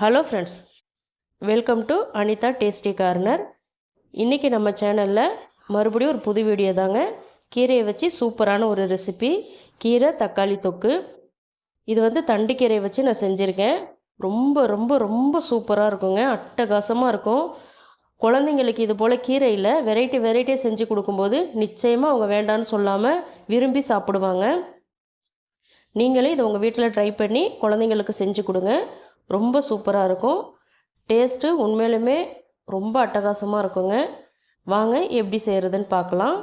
Hello friends welcome to Anitha tasty corner இன்றைக்கி நம்ம சேனலில் மறுபடியும் ஒரு புது வீடியோ தாங்க. கீரையை வச்சு சூப்பரான ஒரு ரெசிபி கீரை தக்காளி தொக்கு. இது வந்து தண்டு கீரையை வச்சு நான் செஞ்சுருக்கேன். ரொம்ப ரொம்ப ரொம்ப சூப்பராக இருக்குங்க. அட்டகாசமாக இருக்கும். குழந்தைங்களுக்கு இது போல் கீரையில் வெரைட்டி வெரைட்டியாக செஞ்சு கொடுக்கும்போது நிச்சயமாக அவங்க வேண்டான்னு சொல்லாமல் விரும்பி சாப்பிடுவாங்க. நீங்களே இதை உங்கள் வீட்டில் ட்ரை பண்ணி குழந்தைங்களுக்கு செஞ்சு கொடுங்க. ரொம்ப சூப்பராக இருக்கும். டேஸ்ட்டு உண்மையிலுமே ரொம்ப அட்டகாசமாக இருக்குங்க. வாங்க எப்படி செய்கிறதுன்னு பார்க்கலாம்.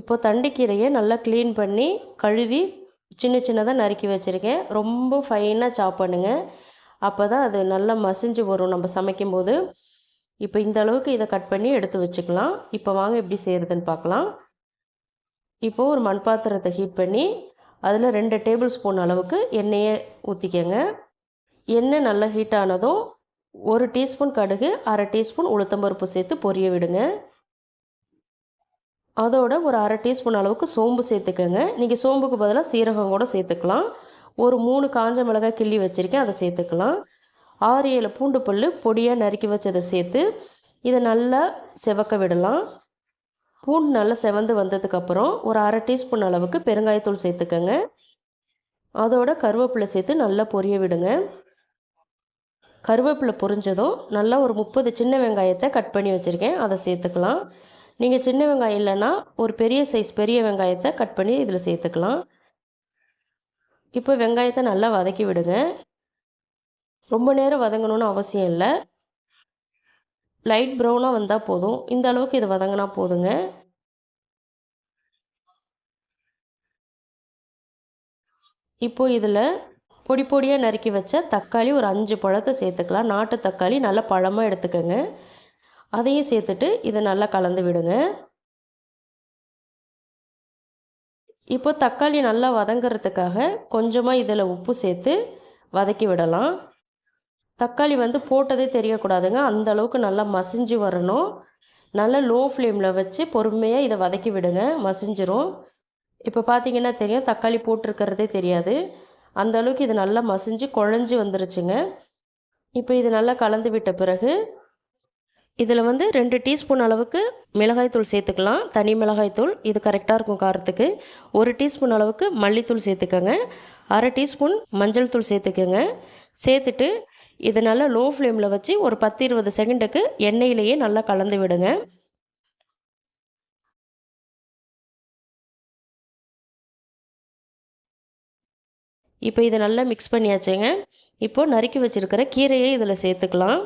இப்போ தண்டுக்கீரையை நல்லா க்ளீன் பண்ணி கழுவி சின்ன சின்னதாக நறுக்கி வச்சுருக்கேன். ரொம்ப ஃபைனாக சாப் பண்ணுங்க. அப்போ தான் அது நல்லா மசிஞ்சு வரும் நம்ம சமைக்கும்போது. இப்போ இந்த அளவுக்கு இதை கட் பண்ணி எடுத்து வச்சுக்கலாம். இப்போ வாங்க எப்படி செய்கிறதுன்னு பார்க்கலாம். இப்போது ஒரு மண் பாத்திரத்தை ஹீட் பண்ணி அதில் ரெண்டு டேபிள் ஸ்பூன் அளவுக்கு எண்ணெயை ஊற்றிக்கங்க எண்ணெய் நல்லா ஹீட் ஆனதும் ஒரு டீஸ்பூன் கடுகு அரை டீஸ்பூன் உளுத்தம்பருப்பு சேர்த்து பொரிய விடுங்க. அதோட ஒரு அரை டீஸ்பூன் அளவுக்கு சோம்பு சேர்த்துக்கோங்க. நீங்கள் சோம்புக்கு பதிலாக சீரகம் கூட சேர்த்துக்கலாம். ஒரு மூணு காஞ்ச மிளகாய் கிள்ளி வச்சுருக்கேன் அதை சேர்த்துக்கலாம். ஆறு ஏழு பூண்டு பல் பொடியாக நறுக்கி வச்சதை சேர்த்து இதை நல்லா செவக்க விடலாம். பூண்டு நல்லா செவந்து வந்ததுக்கப்புறம் ஒரு அரை டீஸ்பூன் அளவுக்கு பெருங்காயத்தூள் சேர்த்துக்கோங்க. அதோட கருவேப்பிலை சேர்த்து நல்லா பொரிய விடுங்க. கருவேப்பிலை பொரிஞ்சதும் நல்லா ஒரு முப்பது சின்ன வெங்காயத்தை கட் பண்ணி வச்சுருக்கேன். அதை சேர்த்துக்கலாம். நீங்கள் சின்ன வெங்காயம் இல்லைன்னா ஒரு பெரிய சைஸ் பெரிய வெங்காயத்தை கட் பண்ணி இதில் சேர்த்துக்கலாம். இப்போ வெங்காயத்தை நல்லா வதக்கி விடுங்க. ரொம்ப நேரம் வதங்கணும்னு அவசியம் இல்லை. லைட் ப்ரௌனாக வந்தால் போதும். இந்த அளவுக்கு இது வதங்கினா போதுங்க. இப்போது இதில் பொடி பொடியாக நறுக்கி வச்ச தக்காளி ஒரு அஞ்சு பழத்தை சேர்த்துக்கலாம். நாட்டு தக்காளி நல்லா பழமாக எடுத்துக்கோங்க. அதையும் சேர்த்துட்டு இதை நல்லா கலந்து விடுங்க. இப்போ தக்காளி நல்லா வதங்கிறதுக்காக கொஞ்சமாக இதில் உப்பு சேர்த்து வதக்கி விடலாம். தக்காளி வந்து போட்டதே தெரியக்கூடாதுங்க. அந்த அளவுக்கு நல்லா மசிஞ்சு வரணும். நல்லா லோ ஃப்ளேமில் வச்சு பொறுமையாக இதை வதக்கி விடுங்க. மசிஞ்சிரும். இப்போ பார்த்தீங்கன்னா தெரியும் தக்காளி போட்டிருக்கிறதே தெரியாது. அந்த அளவுக்கு இது நல்லா மசிஞ்சு குழஞ்சி வந்துருச்சுங்க. இப்போ இது நல்லா கலந்து விட்ட பிறகு இதில் வந்து ரெண்டு டீஸ்பூன் அளவுக்கு மிளகாய்த்தூள் சேர்த்துக்கலாம். தனி மிளகாய்த்தூள் இது கரெக்டாக இருக்கும் காரத்துக்கு. ஒரு டீஸ்பூன் அளவுக்கு மல்லித்தூள் சேர்த்துக்கோங்க. அரை டீஸ்பூன் மஞ்சள் தூள் சேர்த்துக்கோங்க. சேர்த்துட்டு இதை நல்லா லோ ஃப்ளேமில் வச்சு ஒரு பத்து இருபது செகண்டுக்கு எண்ணெயிலேயே நல்லா கலந்து விடுங்க. இப்போ இதை நல்லா மிக்ஸ் பண்ணியாச்சுங்க. இப்போது நறுக்கி வச்சுருக்கிற கீரையை இதில் சேர்த்துக்கலாம்.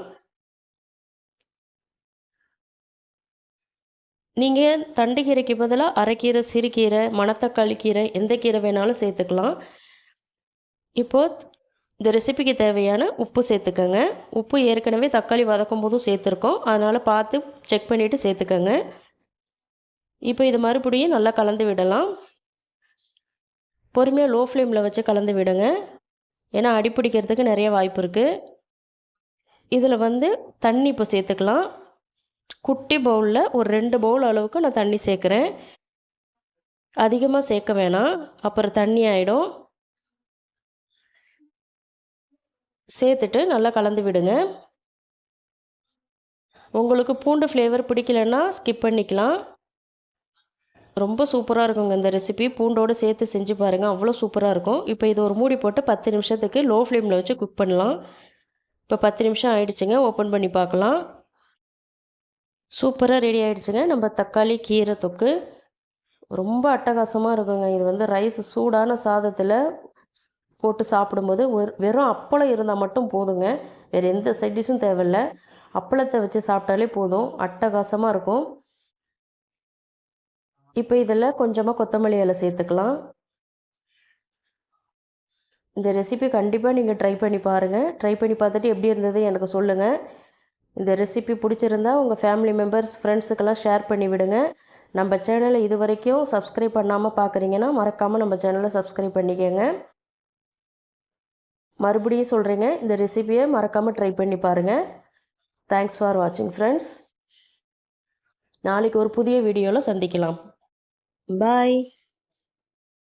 நீங்கள் தண்டு கீரைக்கு பதிலாக அரைக்கீரை சிறுகீரை மணத்தக்காளி கீரை எந்த கீரை வேணாலும் சேர்த்துக்கலாம். இப்போது இந்த ரெசிபிக்கு தேவையான உப்பு சேர்த்துக்கோங்க. உப்பு ஏற்கனவே தக்காளி வதக்கும் போதும் சேர்த்துருக்கோம். அதனால் பார்த்து செக் பண்ணிவிட்டு சேர்த்துக்கோங்க. இப்போ இது மறுபடியும் நல்லா கலந்து விடலாம். பொறுமையாக லோ ஃப்ளேமில் வச்சு கலந்து விடுங்க. ஏன்னா அடிப்பிடிக்கிறதுக்கு நிறைய வாய்ப்பு இருக்குது இதில் வந்து தண்ணி இப்போ சேர்த்துக்கலாம். குட்டி பவுலில் ஒரு ரெண்டு பவுல் அளவுக்கு நான் தண்ணி சேர்க்குறேன். அதிகமாக சேர்க்க வேணாம். அப்புறம் தண்ணி ஆகிடும் சேர்த்துட்டு நல்லா கலந்து விடுங்க. உங்களுக்கு பூண்டு ஃப்ளேவர் பிடிக்கலன்னா ஸ்கிப் பண்ணிக்கலாம். ரொம்ப சூப்பராக இருக்குங்க இந்த ரெசிபி பூண்டோடு சேர்த்து செஞ்சு பாருங்கள் அவ்வளோ சூப்பராக இருக்கும். இப்போ இது ஒரு மூடி போட்டு பத்து நிமிஷத்துக்கு லோ ஃப்ளேமில் வச்சு குக் பண்ணலாம். இப்போ பத்து நிமிஷம் ஆயிடுச்சுங்க ஓப்பன் பண்ணி பார்க்கலாம். சூப்பராக ரெடி ஆகிடுச்சுங்க நம்ம தக்காளி கீரை தொக்கு. ரொம்ப அட்டகாசமாக இருக்குங்க. இது வந்து ரைஸ் சூடான சாதத்தில் போட்டு சாப்பிடும்போது ஒரு வெறும் அப்பளம் இருந்தால் மட்டும் போதுங்க. வேறு எந்த சைட் டிஷ்ஷும் தேவையில்ல. அப்பளத்தை வச்சு சாப்பிட்டாலே போதும். அட்டகாசமாக இருக்கும். இப்போ இதில் கொஞ்சமாக கொத்தமல்லி இலை சேர்த்துக்கலாம். இந்த ரெசிபி கண்டிப்பாக நீங்கள் ட்ரை பண்ணி பாருங்கள் ட்ரை பண்ணி பார்த்துட்டு எப்படி இருந்தது எனக்கு சொல்லுங்கள் இந்த ரெசிபி பிடிச்சிருந்தா உங்கள் ஃபேமிலி மெம்பர்ஸ் ஃப்ரெண்ட்ஸுக்கெல்லாம் ஷேர் பண்ணி விடுங்க. நம்ம சேனலை இது வரைக்கும் சப்ஸ்கிரைப் பண்ணாமல் பார்க்குறீங்கன்னா மறக்காமல் நம்ம சேனலை சப்ஸ்கிரைப் பண்ணிக்கோங்க. மறுபடியும் சொல்கிறேங்க இந்த ரெசிபியை மறக்காமல் ட்ரை பண்ணி பாருங்கள் தேங்க்ஸ் ஃபார் வாட்சிங் ஃப்ரெண்ட்ஸ் நாளைக்கு ஒரு புதிய வீடியோவில் சந்திக்கலாம். Bye.